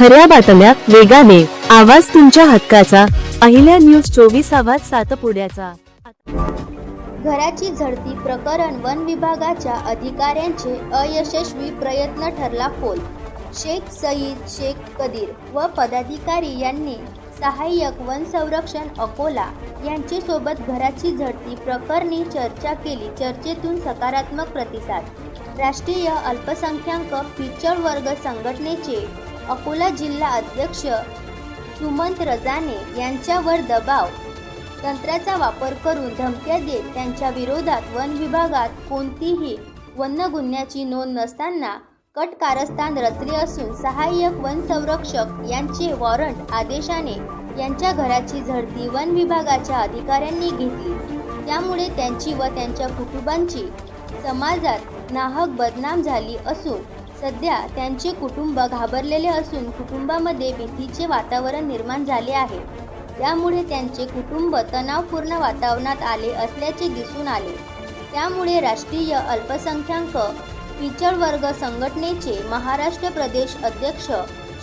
खऱ्या बातम्या वेगाने. आवाज तुमच्या हक्काचा. अहिल्या न्यूज चोवीस आवाज सातपुड्याचा. घराची झडती प्रकरण वन विभागाच्या अधिकाऱ्यांचे अयशस्वी प्रयत्न ठरला फोल. शेख सईद शेख कदीर व पदाधिकारी यांनी सहाय्यक वन संरक्षण अकोला यांच्यासोबत घराची झडती प्रकरणी चर्चा केली. चर्चेतून सकारात्मक प्रतिसाद. राष्ट्रीय अल्पसंख्याक फीचर वर्ग संघटनेचे अकोला जिल्हा अध्यक्ष सुमंत रजाने यांच्यावर दबाव. तंत्राचा वापर करून धमक्या देत त्यांच्या विरोधात वन विभागात कोणतीही वन्य गुन्ह्याची नोंद नसताना कट कारस्थान रचले असून सहाय्यक वन संरक्षक यांचे वॉरंट आदेशाने यांच्या घराची झडती वन विभागाच्या अधिकाऱ्यांनी घेतली. त्यामुळे त्यांची व त्यांच्या कुटुंबांची समाजात नाहक बदनाम झाली असून सध्या त्यांचे कुटुंब घाबरलेले असून कुटुंबामध्ये भीतीचे वातावरण निर्माण झाले आहे. त्यामुळे त्यांचे कुटुंब तणावपूर्ण वातावरणात आले असल्याचे दिसून आले. त्यामुळे राष्ट्रीय अल्पसंख्याक फीचर वर्ग संघटनेचे महाराष्ट्र प्रदेश अध्यक्ष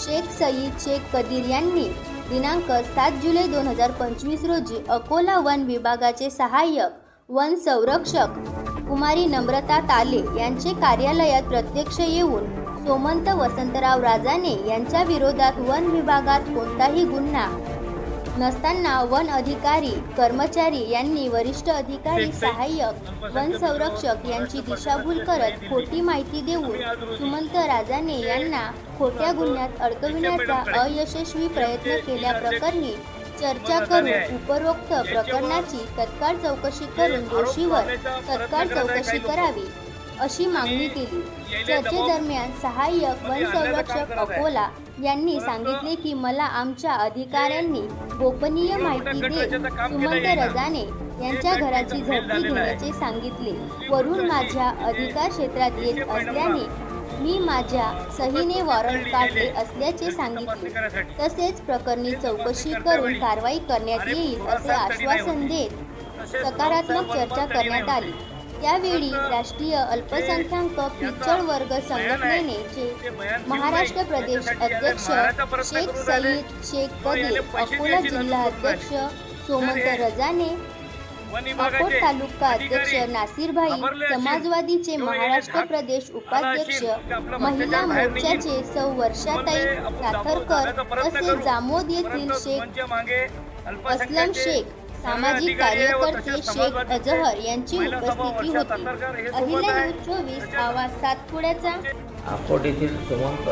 शेख सईद शेख कदीर यांनी दिनांक सात जुलै दोन हजार पंचवीस रोजी अकोला वन विभागाचे सहाय्यक वन संरक्षक कुमारी नम्रता ताले यांचे कार्यालयात प्रत्यक्ष येऊन सोमंत वसंतराव राजाने यांच्या विरोधात वन विभागात कोणताही गुन्हा नसताना वन अधिकारी कर्मचारी यांनी वरिष्ठ अधिकारी सहाय्यक वन संरक्षक यांची दिशाभूल करत खोटी माहिती देऊन सुमंत राजाने यांना खोट्या गुन्ह्यात अडकविण्याचा अयशस्वी प्रयत्न केल्याप्रकरणी चर्चा करून उपरोक्त प्रकरणाची तत्काळ चौकशी करून दोषीवर तत्काळ चौकशी करावी अशी मागणी केली. चर्चेदरम्यान सहाय्यक वन संरक्षक अकोला यांनी सांगितले की मला आमच्या अधिकाऱ्यांनी गोपनीय माहिती देत सुमंत रजाने यांच्या घराची झडती घेण्याचे सांगितले. वरून माझ्या अधिकार क्षेत्रात येत असल्याने मी माझ्या सहीने वॉरंट काढले असल्याचे सांगितले. तसेच प्रकरणी चौकशी करून कारवाई करण्यात येईल असे आश्वासन देत सकारात्मक चर्चा करण्यात आली. त्यावेळी राष्ट्रीय अल्पसंख्याक फीचर वर्ग जे महाराष्ट्र प्रदेश अध्यक्ष शेख सईद शेख कदीर अकोला जिल्हा अध्यक्ष सोमंत रजाने अकोट तालुका अध्यक्ष नासिरभाई समाजवादीचे महाराष्ट्र प्रदेश उपाध्यक्ष महिला मोर्चाचे सौ वर्षाताई साखरकर तसेच जामोद येथील शेख असलम शेख सामाजिक कार्यकर्ते शेख अजहर यांची उपस्थिती होती. अहिल्या न्यूज चोवीस आवाज सातपुड्याचा. अकोट येथील सुमंत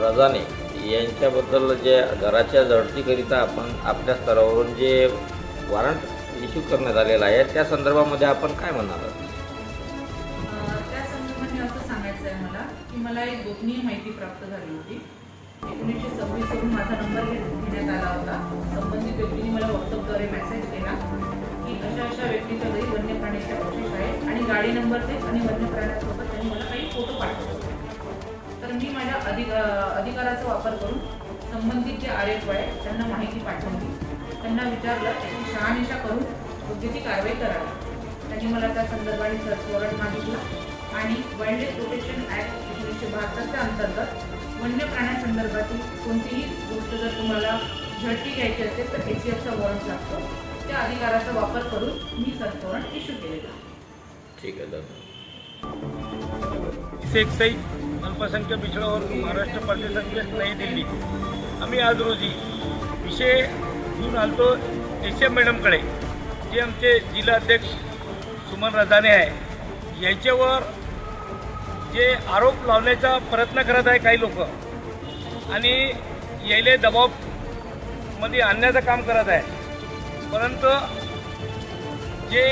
रजाने यांच्याबद्दल जे घराच्या झडतीकरिता आपण आपल्या स्तरावरून जे वॉरंट इश्यू करण्यात आलेला आहे. त्या संदर्भामध्ये आपण काय म्हणणार त्या संदर्भाने असं सांगायचं आहे मला की मला एक गोपनीय माहिती प्राप्त झाली होती. एकोणीसशे सव्वीस वरून माझा नंबर घेण्यात आला होता. संबंधित व्यक्तीने मला व्हॉट्सअपद्वारे मेसेज केला की अशा अशा व्यक्तीच्या घरी वन्य प्राण्याचे अवशेष आहेत आणि गाडी नंबर ते आणि वन्य प्राण्यासोबत त्यांनी मला काही फोटो पाठवले. तर मी माझ्या अधिक अधिकाराचा वापर करून संबंधित जे आर एफ आहे त्यांना माहिती पाठवली. त्यांना विचारलं त्याची शहानिशा करून योग्य ती कारवाई करावी. त्यांनी मला त्या संदर्भाने सर्च वॉरंट मागितलं आणि वाईल्ड लाईफ प्रोटेक्शन ॲक्ट एकोणीसशे बहात्तरच्या अंतर्गत वन्य प्राण्यासंदर्भातील कोणतीही गोष्ट जर तुम्हाला झडती घ्यायची असेल तर ए सी एफचा वॉरंट लागतो. त्या अधिकाराचा वापर करून मी सर्च वॉरंट इश्यू केलेलं ठीक आहे धन्यवाद. शेख सईद अल्पसंख्याक पिछड़ा वर्ग महाराष्ट्र प्रदेश अध्यक्ष नई दिल्ली। आम्ही आज रोजी विषय घेऊन आलतो एस एम मॅडमकडे जे आमचे जिल्हा अध्यक्ष सुमन रजाने आहे. यांच्यावर जे आरोप लावण्याचा प्रयत्न करत आहे काही लोक आणि यायले दबावमध्ये आणण्याचं काम करत आहे. परंतु जे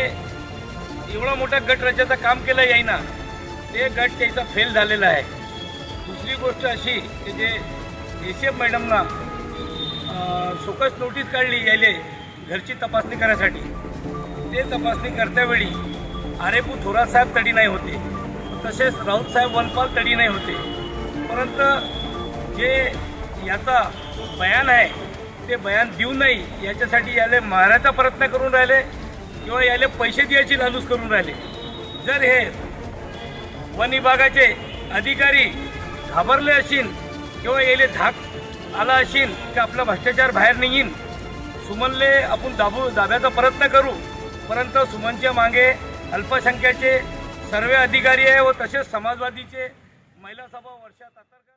एवढा मोठा गट रचायचं काम केलं यायना ते गट त्याचा फेल झालेला आहे. दुसरी गोष्ट अशी की जे एस एफ मॅडमना सोकस नोटीस काढली यायले घरची तपासणी करायसाठी. ते तपासणी करत्यावेळी आरेपू थोरात साहेब तडी नाही होते. तसेच राऊत साहेब वनपाल तडी नाही होते. परंतु जे याचा बयान आहे ते बयान देऊ नाही याच्यासाठी याले मारायचा प्रयत्न करून राहिले किंवा याले पैसे द्यायची लालूच करून राहिले. जर हे वन विभागाचे अधिकारी घाबरले असतील किंवा याले धाक आला असेल की आपला भ्रष्टाचार बाहेर नाही येईन सुमनले आपण दाबू दाब्याचा प्रयत्न करू. परंतु सुमनच्या मागे अल्पसंख्याचे सर्व अधिकारी आहे व तसेच समाजवादीचे महिला सभा वर्षात तातरकर